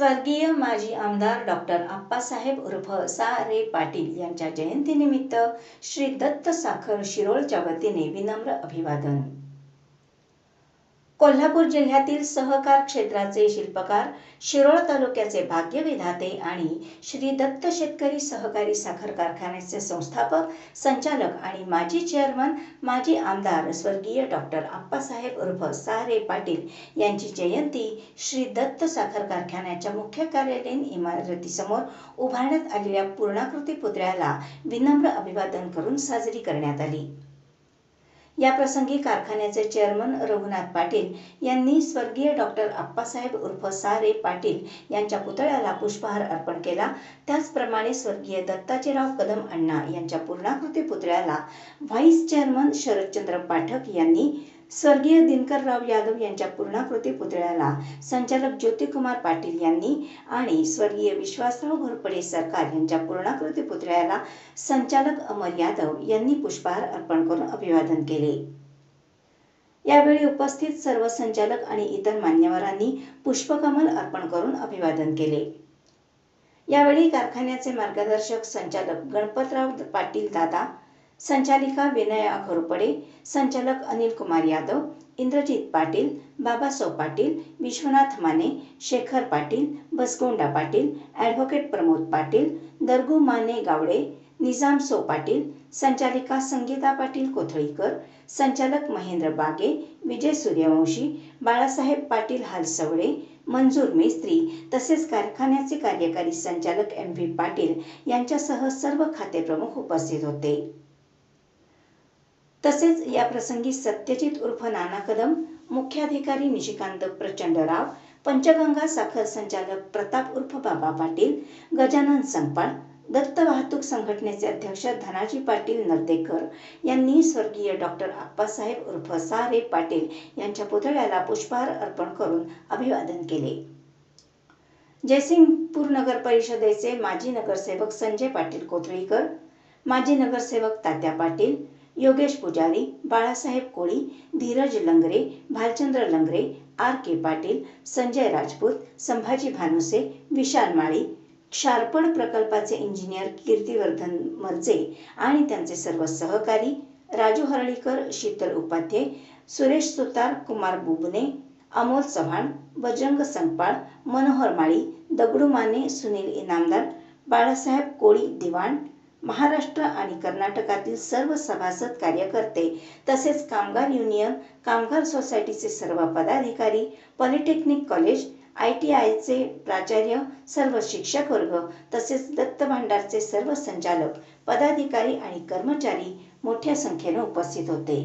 स्वर्गीय माजी आमदार डॉक्टर आप्पासाहेब उर्फ सा रे पाटील यांच्या जयंतीनिमित्त श्री दत्त साखर शिरोळच्या वतीने विनम्र अभिवादन. कोल्हापूर जिल्ह्यातील सहकार क्षेत्राचे शिल्पकार शिरोळ तालुक्याचे भाग्यविधाते आणि श्री दत्त शेतकरी सहकारी साखर कारखान्याचे संस्थापक संचालक आणि माजी चेअरमन माजी आमदार स्वर्गीय डॉक्टर आप्पासाहेब उर्फ सा रे पाटील यांची जयंती श्री दत्त साखर कारखान्याच्या मुख्य कार्यालयीन इमारतीसमोर उभारण्यात आलेल्या पूर्णाकृती पुतळ्याला विनम्र अभिवादन करून साजरी करण्यात आली. या प्रसंगी कारखान्याचे चेअरमन रघुनाथ पाटील यांनी स्वर्गीय डॉक्टर आप्पासाहेब उर्फ सारे पाटील यांच्या पुतळ्याला पुष्पहार अर्पण केला. त्याचप्रमाणे स्वर्गीय दत्ताजीराव कदम अण्णा यांच्या पूर्णाकृती पुतळ्याला व्हाईस चेअरमन शरदचंद्र पाठक यांनी स्वर्गीय दिनकरराव यादव यांच्या पूर्णाकृती पुतळ्याला संचालक ज्योतिकुमार पाटील यांनी आणि स्वर्गीय विश्वासराव घोरपडे सरकार यांच्या पूर्णाकृती पुतळ्याला संचालक अमर यादव यांनी पुष्पहार अर्पण करून अभिवादन केले. यावेळी उपस्थित सर्व संचालक आणि इतर मान्यवरांनी पुष्पकमल अर्पण करून अभिवादन केले. यावेळी कारखान्याचे मार्गदर्शक संचालक गणपतराव पाटील दादा संचालिका विनया घोरपडे संचालक अनिल कुमार यादव इंद्रजित पाटील बाबासाव पाटील विश्वनाथ माने शेखर पाटील बसगोंडा पाटील ॲडव्होकेट प्रमोद पाटील दर्गू माने गावडे निजाम सो पाटील संचालिका संगीता पाटील कोथळीकर संचालक महेंद्र बागे विजय सूर्यवंशी बाळासाहेब पाटील हालसवडे मंजूर मेस्त्री तसेच कारखान्याचे कार्यकारी संचालक एम व्ही पाटील यांच्यासह सर्व खातेप्रमुख उपस्थित होते. तसेच या प्रसंगी सत्यजित उर्फ नाना कदम मुख्याधिकारी निशिकांत प्रचंडराव पंचगंगा साखर संचालक प्रताप उर्फ बाबा पाटील गजानन संगपाळ दत्त वाहतूक संघटनेचे अध्यक्ष धनाजी पाटील नर्देकर यांनी स्वर्गीय डॉक्टर आप्पासाहेब उर्फ सारे पाटील यांच्या पुतळ्याला पुष्पहार अर्पण करून अभिवादन केले. जयसिंगपूर नगर परिषदेचे माजी नगरसेवक संजय पाटील कोथळीकर माजी नगरसेवक तात्या पाटील योगेश पुजारी बाळासाहेब कोळी धीरज लंगरे भालचंद्र लंगरे आर के पाटील संजय राजपूत संभाजी भानुसे विशाल माळी क्षारपण प्रकल्पाचे इंजिनियर कीर्तिवर्धन मर्जे आणि त्यांचे सर्व सहकारी राजू हरळीकर शीतल उपाध्ये सुरेश सुतार कुमार बुबने अमोल चव्हाण बजरंग संगपाळ मनोहर माळी दगडू माने सुनील इनामदार बाळासाहेब कोळी दिवाण महाराष्ट्र आणि कर्नाटकातील सर्व सभासद कार्यकर्ते तसेच कामगार युनियन कामगार सोसायटीचे सर्व पदाधिकारी पॉलिटेक्निक कॉलेज आय टी आयचे प्राचार्य सर्व शिक्षक वर्ग तसेच दत्त भांडारचे सर्व संचालक पदाधिकारी आणि कर्मचारी मोठ्या संख्येने उपस्थित होते.